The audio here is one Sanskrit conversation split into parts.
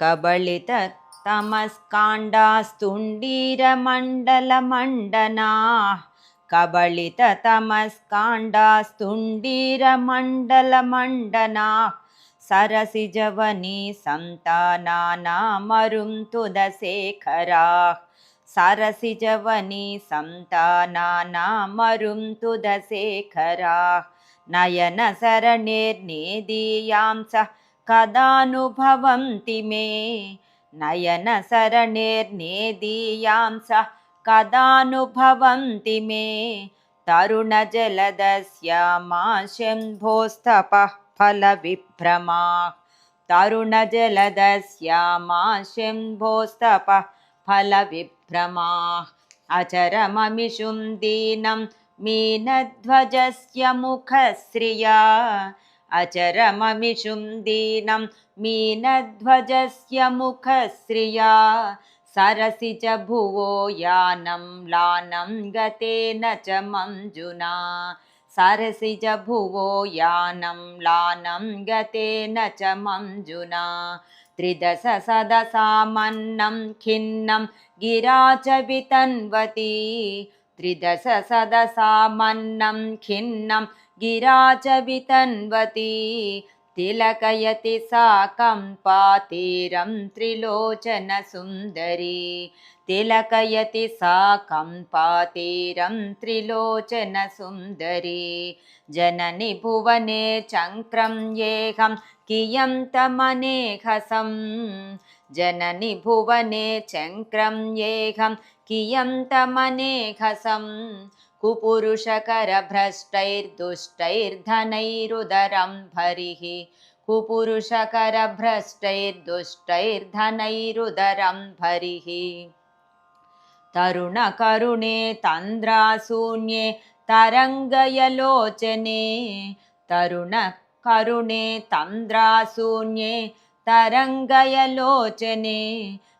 कबलिततमस्काण्डास्तुण्डीरमण्डलमण्डनाः कबलिततमस्काण्डास्तुण्डीरमण्डलमण्डनाः सरसिजवनी सन्तानानामरुं तुदशेखराः सरसिजवनी सन्तानानामरुं कदानुभवन्ति मे। नयनसरणेर्नेदीयां सः कदानुभवन्ति मे। तरुणजलदस्यामाशम्भोस्तपः फलविभ्रमाः। तरुणजलदस्यामाशम्भोस्तपः फलविभ्रमाः। अचरममिषुं दीनं मीनध्वजस्य मुखश्रिया अचरममिषुं दीनं मीनध्वजस्य मुखश्रिया सरसि च भुवो यानं लानं गतेन च मञ्जुना सरसि च भुवो यानं लानं गतेन च मञ्जुना त्रिदश सदसामन्नं खिन्नं गिरा च वितन्वती त्रिदश सदसामन्नं खिन्नं गिरा च वितन्वती तिलकयति सा कम्पातीरं त्रिलोचनसुन्दरी। तिलकयति सा कम्पातीरं त्रिलोचनसुन्दरी। जननि भुवने चङ्क्रं येहं कियं तमनेहसं। जननि भुवने चङ्क्रं येहं कियं तमनेहसं कुपुरुषकरभ्रष्टैर्दुष्टैर्धनैरुदरं भरिः कुपुरुषकरभ्रष्टैर्दुष्टैर्धनैरुदरं भरिः तरुणकरुणे तन्द्राशून्ये तरङ्गयलोचने। तरुणकरुणे तन्द्राशून्ये तरङ्गयलोचने।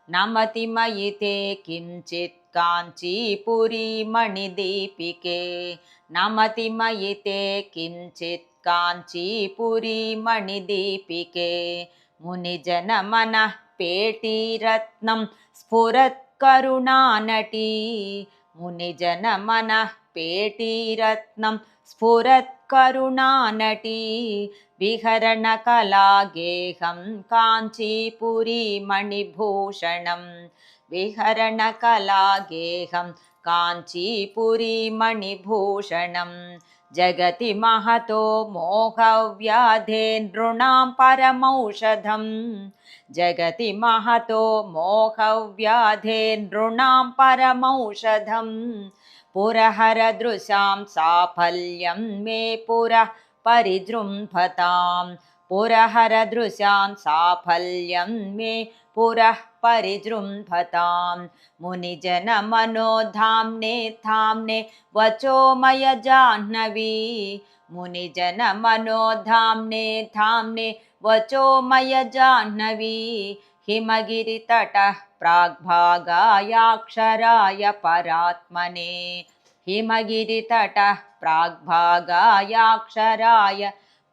नमति मयि ते किञ्चित् काञ्चीपुरीमणिदीपिके नमति मयि ते किञ्चित् काञ्चीपुरीमणिदीपिके मुनिजनमनः पेटीरत्नं स्फुरत्करुणानटी मुनिजनमनः पेटीरत्नं स्फुरत्करुणानटी विहरणकलागेहं काञ्चीपुरीमणिभूषणं विहरणकलागेहं काञ्चीपुरीमणिभूषणं जगति महतो मोहव्याधे नृणां परमौषधं जगति महतो मोहव्याधे नृणां परमौषधं पुरहरदृशां साफल्यं मे पुरः परिजृम्भतां पुरहरदृशां साफल्यं मे पुरः परिजृम्भतां मुनिजनमनोधाम्ने धाम्ने वचोमय जाह्नवी मुनिजनमनोधाम्ने धाम्ने वचोमय जाह्नवी हिमगिरितटः प्राग्भागायाक्षराय परात्मने। हिमगिरितटः प्राग्भागायाक्षराय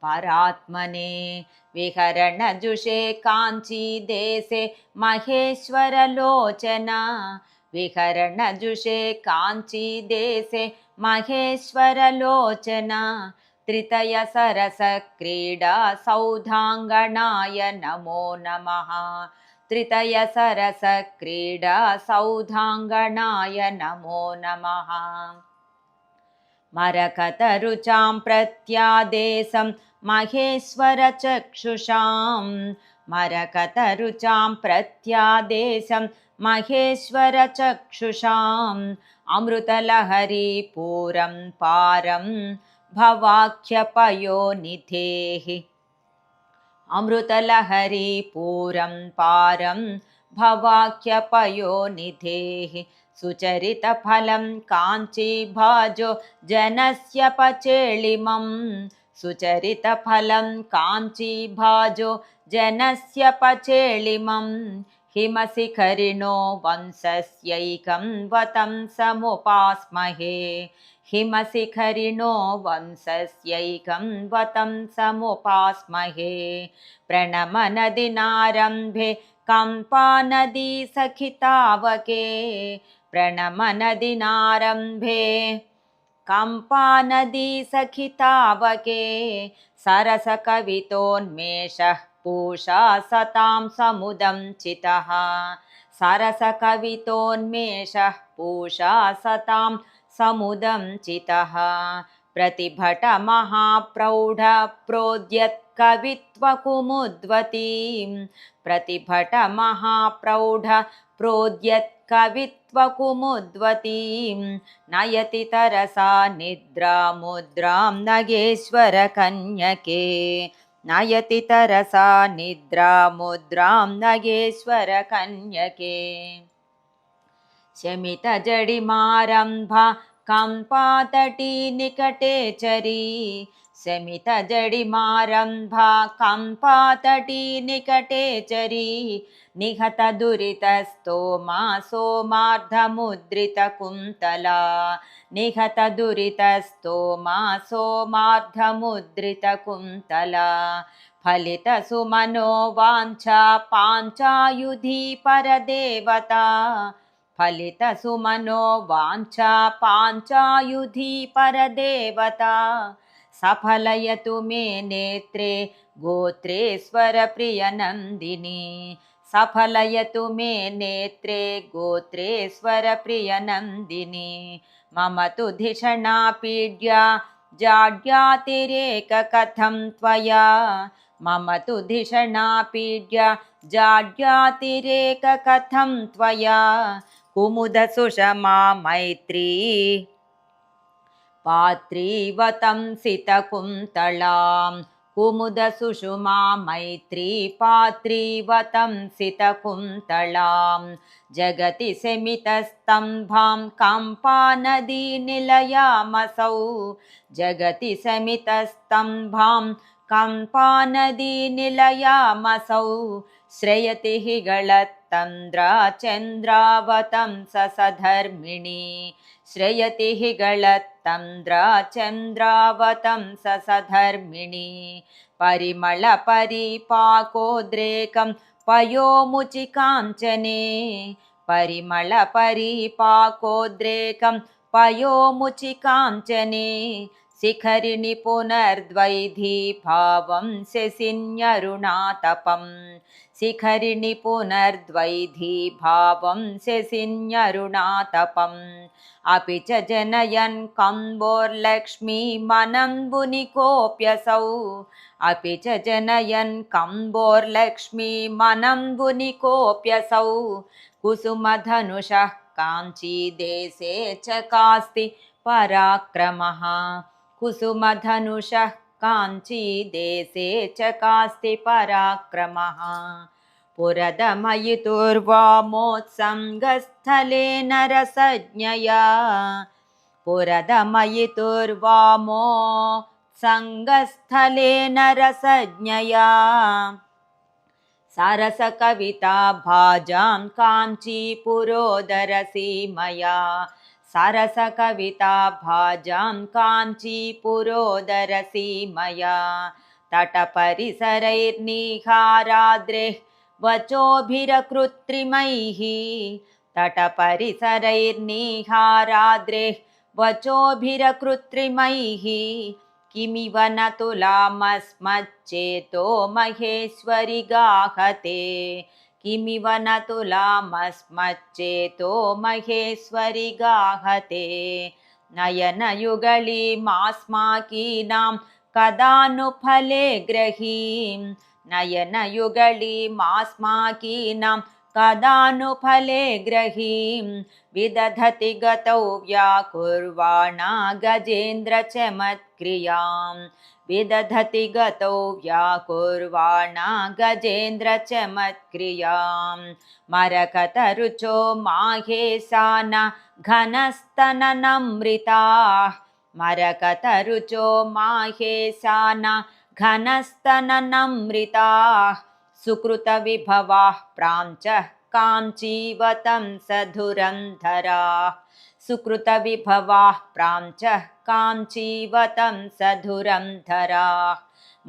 परात्मने विहरणजुषे काञ्चीदेशे महेश्वरलोचना। विहरणजुषे काञ्चीदेशे महेश्वरलोचना। त्रितयसरसक्रीडा सौधाङ्गणाय नमो नमः। त्रितयसरसक्रीडा सौधाङ्गणाय नमो नमः मरकतरुचां प्रत्यादेशं महेश्वरचक्षुषां मरकतरुचां प्रत्यादेशं महेश्वरचक्षुषाम् अमृतलहरीपूरं पारं भवाख्यपयोनिधेः अमृतलहरीपूरं पारं भवाख्यपयोनिधेः सुचरितफलं काञ्चीभाजो जनस्य पचेळिमं सुचरितफलं काञ्चीभाजो जनस्य पचेळिमं हिमशिखरिणो वंशस्यैकं वतं समुपास्महे। हिमशिखरिणो वंशस्यैकं वतं समुपास्महे। प्रणमनदिनारम्भे कम्पानदी सखितावके प्रणमनदिनारम्भे कम्पानदी सखितावके सरसकवितोन्मेषः पूषा सतां समुदं चितः। सरसकवितोन्मेषः पूषा सतां समुदं चितः। प्रतिभटमहाप्रौढप्रोद्यत्कवित्वकुमुद्वतीं प्रतिभटमहाप्रौढप्रोद्यत्कवित्वकुमुद्वतीं नयति तरसा निद्रामुद्रां नगेश्वरकन्यके नयति तरसा निद्रामुद्रां नगेश्वरकन्यके शमितजडिमारम्भा कम्पातटी निकटे चरी शमितजडिमारम्भा कम्पातटी निकटे चरी निहतदुरितस्तोमा सोमार्धमुद्रितकुन्तला निहतदुरितस्तोमा सोमार्धमुद्रितकुन्तला फलितसुमनो वाञ्छा पाञ्चायुधी परदेवता फलितसुमनो वाञ्छा पाञ्चायुधी परदेवता सफलयतु मे नेत्रे गोत्रेश्वरप्रियनन्दिनी सफलयतु मे नेत्रे गोत्रेश्वरप्रियनन्दिनी मम तु धिषणा पीड्या जाड्यातिरेककथं त्वया। मम तु धिषणा पीड्या जाड्यातिरेककथं त्वया। कुमुदसुषमा मैत्री पात्रीवतं सितकुन्तलां कुमुदसुषुमा मैत्री पात्रीवतं सितकुन्तलां जगति समितस्तम्भां कम्पानदीनिलयामसौ जगति समितस्तम्भां कम्पानदीनिलयामसौ श्रयति हि गळत्तन्द्राचन्द्रावतं सधर्मिणी श्रयति हि गळत्तन्द्राचन्द्रावतं सधर्मिणी परिमलपरिपाकोद्रेकं पयोमुचिकाञ्चने परिमलपरिपाकोद्रेकं पयोमुचिकाञ्चने शिखरिणि पुनर्द्वैधी भावं शशिन्यरुणातपं शिखरिणि पुनर्द्वैधी भावं शशिन्यरुणातपम्। अपि च जनयन् कम्बोर्लक्ष्मीमनम्बुनिकोऽप्यसौ। अपि च जनयन् कम्बोर्लक्ष्मीमनम्बुनिकोऽप्यसौ। कुसुमधनुषः काञ्चीदेशे च कास्ति पराक्रमः। कुसुमधनुषः काञ्चीदेशे च कास्ति पराक्रमः। पुरदमयितुर्वामोत्सङ्गस्थले नरसज्ञया। पुरदमयितुर्वामो सङ्गस्थले नरसज्ञया। सरसकविता भाजां काञ्चीपुरोदरसीमया सरसकविता भाजां काञ्चीपुरोदरसीमया तटपरिसरैर्निहाराद्रेः वचोभिरकृत्रिमैः। तटपरिसरैर्निहाराद्रेः वचोभिरकृत्रिमैः। किमिव न तुलामस्मच्चेतो महेश्वरि गाहते किमिव न तुलामस्मच्चेतो महेश्वरि गाहते नयनयुगलीमास्माकीनां कदा नु फले ग्रहीं नयनयुगलीमास्माकीनां कदा नु फले ग्रहीं विदधति गतौ व्याकुर्वाणा गजेन्द्रचमत्क्रियां विदधति गतौ व्याकुर्वाणा गजेन्द्रचमत्क्रियां मरकतरुचो माहेशान घनस्तननमृताः। मरकतरुचो माहेशान घनस्तननमृताः। सुकृतविभवाः प्राञ्चः काञ्चीवतं सधुरन्धराः सुकृतविभवाः प्राञ्चः काञ्चीवतं सधुरं धराः।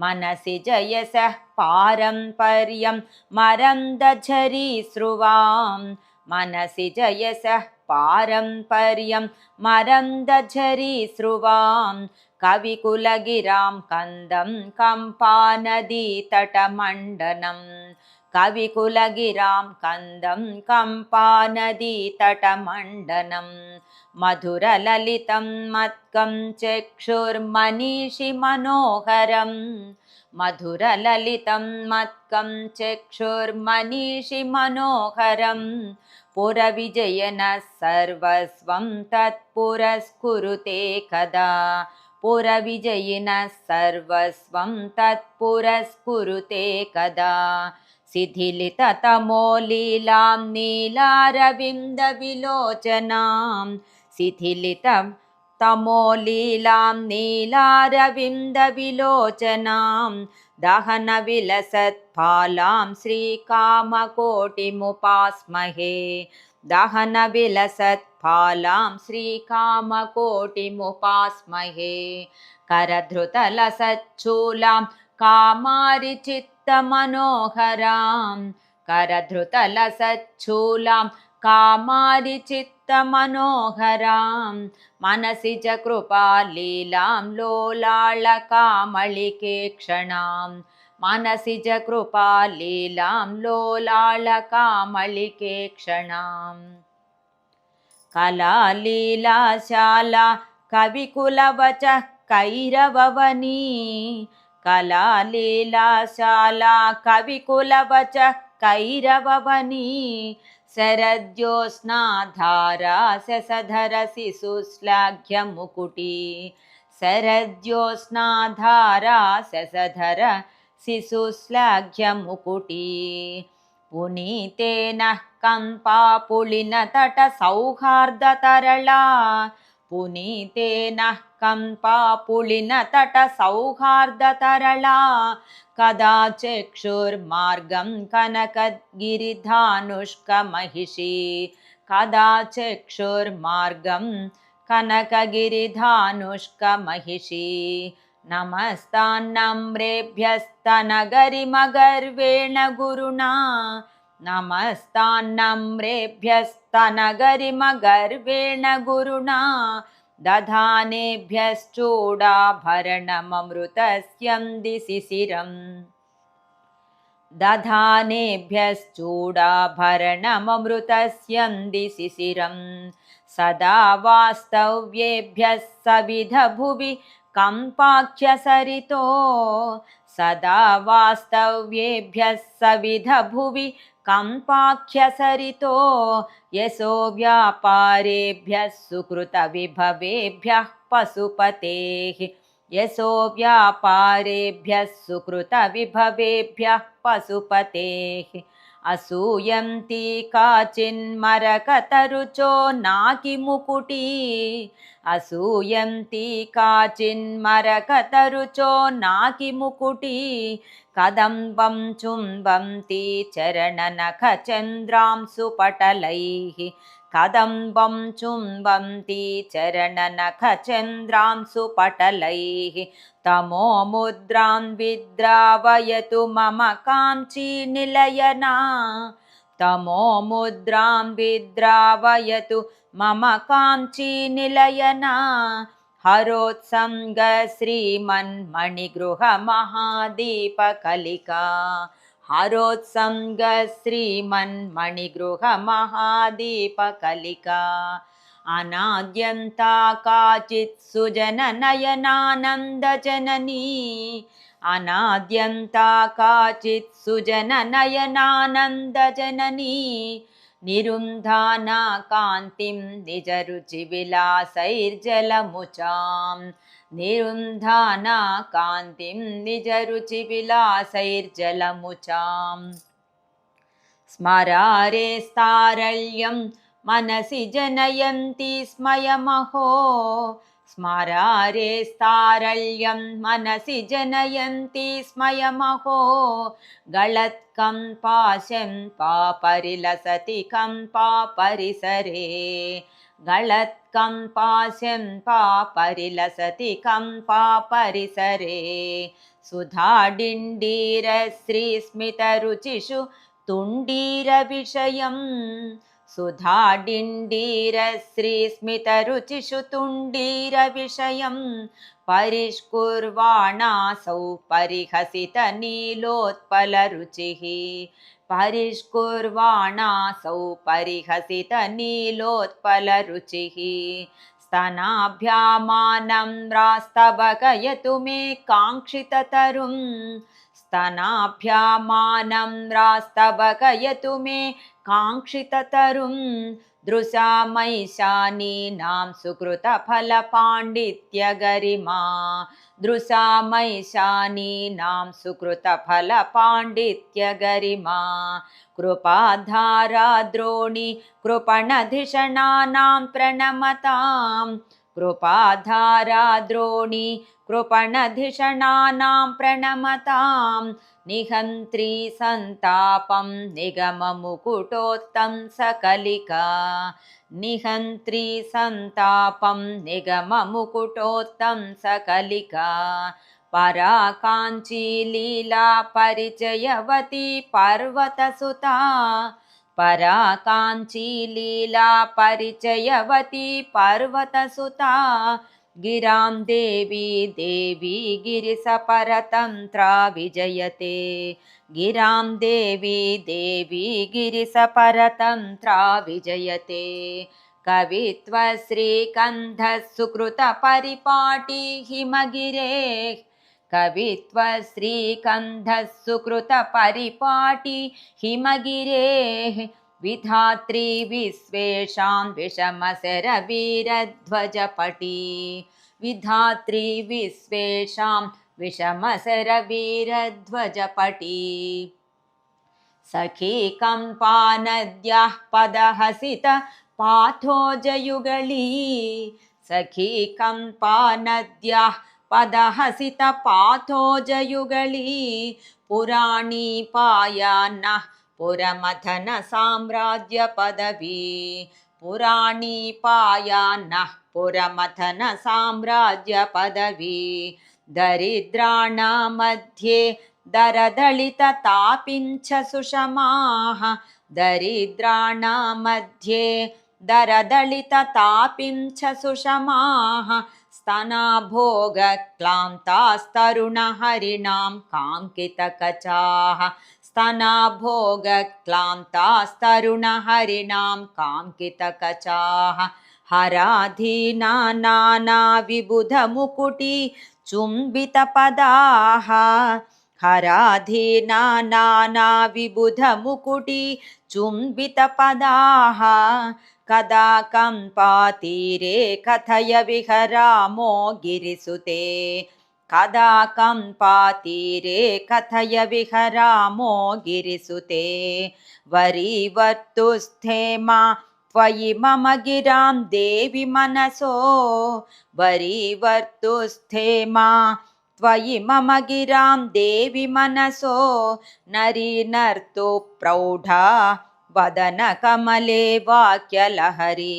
मनसि जयसः पारम्पर्यं मरन्दझरी स्रुवां मनसि जयसः पारम्पर्यं मरन्दझरी स्रुवां कविकुलगिरां कन्दं कम्पानदीतटमण्डनं कविकुलगिरां कन्दं कम्पानदीतटमण्डनं मधुरललितं मत्कं चक्षुर्मनीषि मनोहरं मधुरललितं मत्कं चक्षुर्मनीषि मनोहरं पुरविजयनः सर्वस्वं तत्पुरस्कुरुते कदा पुरविजयिनः सर्वस्वं तत्पुरस्कुरुते कदा शिथिलिततमो लीलां नीलारविन्दविलोचनां शिथिलितं तमो लीलां नीलारविन्दविलोचनां दहनविलसत्फालां श्रीकामकोटिमुपास्महे दहनविलसत्फालां श्रीकामकोटिमुपास्महे करधृतलसच्छूलां कामारिचित्तमनोहरां करधृतलसच्छूलां कामारिचित्तमनोहरां मनसि च कृपालीलां लोलाळकामळिके क्षणां मनसि च कृपालीलां लोलाळकामळिके क्षणाम् कलालीलाशाला कविकुलवचः कैरववनी कलालीलाशाला कविकुलवचः कैरववनी शरद्योत्स्नाधारा सधरसि सुश्लाघ्यमुकुटी शरद्योत्स्नाधारा सधर शिशुश्लाघ्यमुकुटी पुनीतेन कम्पापुलिनतटसौहार्दतरला पुनीतेन कम्पापुलिनतटसौहार्दतरला कदा चक्षुर्मार्गं कनकगिरिधानुष्कमहिषी। कदा चक्षुर्मार्गं कनकगिरिधानुष्कमहिषी। नमस्तान्नम्रेभ्यस्तनगरिमगर्वेण गुरुणा नमस्तान्नम्रेभ्यस्तनगरिमगर्वेण गुरुणा दधानेभ्यश्चूडाभरणममृतस्यं दिशिशिरम् दधानेभ्यश्चूडाभरणममृतस्यं दिशिशिरं सदा वास्तव्येभ्यः सविधभुवि कम्पाख्यसरितो सदा वास्तव्येभ्यः सविधभुवि कम्पाख्यसरितो यशो व्यापारेभ्यः सुकृतविभवेभ्यः पशुपतेः। यशो व्यापारेभ्यः सुकृतविभवेभ्यः पशुपतेः। असूयन्ती काचिन्मरकतरुचो नाकिमुकुटी असूयन्ती काचिन्मरकतरुचो नाकिमुकुटी कदम्बं चुम्बन्ती चरणनखचन्द्रां सुपटलैः कदम्बं चुम्बन्ती चरणनखचन्द्रां सुपटलैः तमो मुद्रां विद्रावयतु मम काञ्चीनिलयना तमो मुद्रां विद्रावयतु मम काञ्चीनिलयना हरोत्सङ्ग श्रीमन्मणिगृहमहादीपकलिका हरोत्सङ्ग श्रीमन्मणिगृहमहादीपकलिका अनाद्यन्ता काचित् सुजननयनानन्दजननी। अनाद्यन्ता काचित् सुजननयनानन्दजननी निरुन्धाना कान्तिं निजरुचिविलासैर्जलमुचां निरुन्धाना कान्तिं निजरुचिविलासैर्जलमुचाम्। स्मरारे स्तारल्यं मनसि जनयन्ति स्मयमहो स्मरारे स्तारल्यं मनसि जनयन्ति स्मयमहो। गळत्कम्पाशं पापरिलसति कम्पा परिसरे। गळत्कम्पास्यं पा परिलसति कम्पा परिसरे। सुधाडिण्डीरश्रीस्मितरुचिषु तुण्डीरविषयम् सुधाडिण्डीरश्रीस्मितरुचिषु तुण्डीरविषयं परिष्कुर्वाणासौ परिहसितनीलोत्पलरुचिः। परिष्कुर्वाणासौ परिहसितनीलोत्पलरुचिः। स्तनाभ्यामानं रास्तवकयतु मे काङ्क्षिततरुं। स्तनाभ्यामानं रास्तवकयतु मे काङ्क्षिततरुं दृशामैशानीनां सुकृतफलपाण्डित्यगरिमा। दृशामैशानीनां सुकृतफलपाण्डित्यगरिमा। कृपाधाराद्रोणि कृपणधिषणानां प्रणमतां। कृपाधाराद्रोणि कृपणधिषणानां प्रणमतां निहन्त्री सन्तापं निगममुकुटोत्तं सकलिका निहन्त्री सन्तापं निगममुकुटोत्तं सकलिका परा काञ्चीलीला परिचयवती पर्वतसुता परा काञ्चीलीला परिचयवती पर्वतसुता गिरां देवी देवी गिरिसपरतन्त्रा विजयते गिरां देवी देवी गिरिसपरतन्त्रा विजयते कवित्वश्रीकन्धः सुकृतपरिपाटी हिमगिरेः कवित्वश्रीकन्धः सुकृतपरिपाटी हिमगिरेः विधात्री विश्वेषां विषमसरवीरध्वजपटी। विधात्री विश्वेषां विषमसरवीरध्वजपटी। सखी कम्पानद्याः पदहसित पाथोजयुगळी सखी कम्पानद्याः पदहसित पाथोजयुगळी पुराणी पायान्नः पुरमथन साम्राज्यपदवी पुराणी पायान्नः पुरमथन साम्राज्यपदवी दरिद्राणां मध्ये दरदलिततापिञ्च सुषमाः। दरिद्राणां मध्ये दरदलिततापिञ्च सुषमाः। स्तनाभोगक्लान्तास्तरुणहरिणां काङ्कितकचाः स्तनाभोगक्लान्तास्तरुणहरिणां काङ्कितकचाः। हराधीना नाना विबुधमुकुटी चुम्बितपदाः। हराधीना नाना विबुधमुकुटी चुम्बितपदाः। कदा कम्पातीरे कथय विहरामो गिरिसुते कदा कम्पातीरे कथय विहरामो गिरिसुते वरीवर्तुस्थे मा त्वयि मम गिरां देवि मनसो वरीवर्तुस्थे मा त्वयि मम गिरां देवि मनसो नरीनर्तु प्रौढा वदनकमले वाक्यलहरी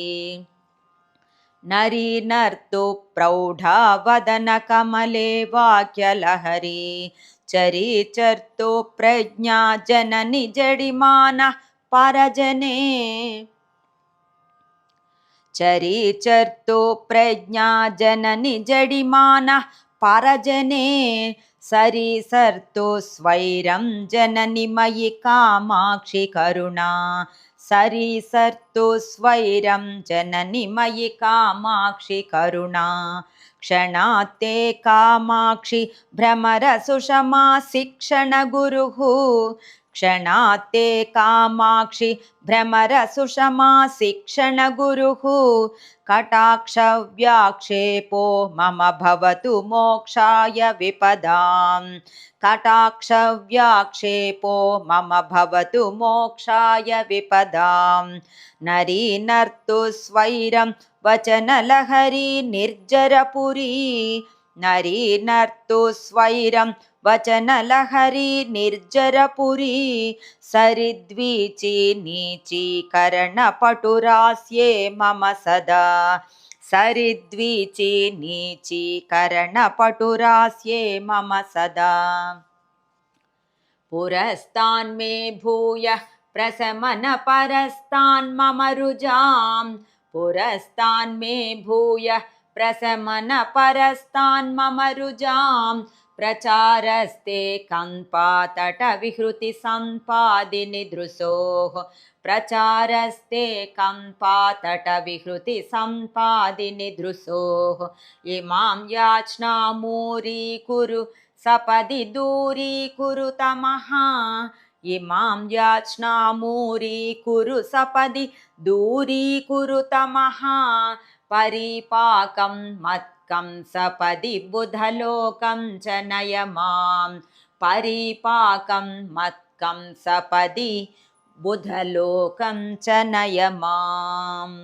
नरीनर्तु प्रौढा वदनकमले वाक्यलहरी। चरीचर्तु प्रज्ञा जननि जडिमानः परजने। चरीचर्तु प्रज्ञा जननि जडिमानः परजने। सरीसर्तु स्वैरं जननि मयि कामाक्षि करुणा सरीसर्तु स्वैरं जननि मयि कामाक्षि करुणा। क्षणात्ते कामाक्षि भ्रमरसुषमा शिक्षणगुरुः क्षणात्ते कामाक्षि भ्रमरसुषमा शिक्षणगुरुः। कटाक्षव्याक्षेपो मम भवतु मोक्षाय विपदां कटाक्षव्याक्षेपो मम भवतु मोक्षाय विपदां नरीनर्तु स्वैरं वचनलहरी निर्जरपुरी। नरीनर्तु स्वैरं वचनलहरी निर्जरपुरी सरिद्वीची नीचीकरणपटुरास्ये मम सदा सरिद्वीची नीचीकरणपटुरास्ये मम सदा पुरस्तान्मे भूयः प्रशमनपरस्तान् मम रुजां पुरस्तान्मे भूयः प्रशमनपरस्तान् मम रुजां प्रचारस्ते कम्पातटविहृतिसम्पादिनिदृशोः प्रचारस्ते कम्पातटविहृतिसम्पादिनिदृशोः इमां याचनामूरीकुरु सपदि दूरीकुरुतमः इमां याचनामूरीकुरु सपदि दूरीकुरुतमः परिपाकं मत्कं सपदि बुधलोकं च नय मां परिपाकं मत्कं सपदि बुधलोकं च नय माम्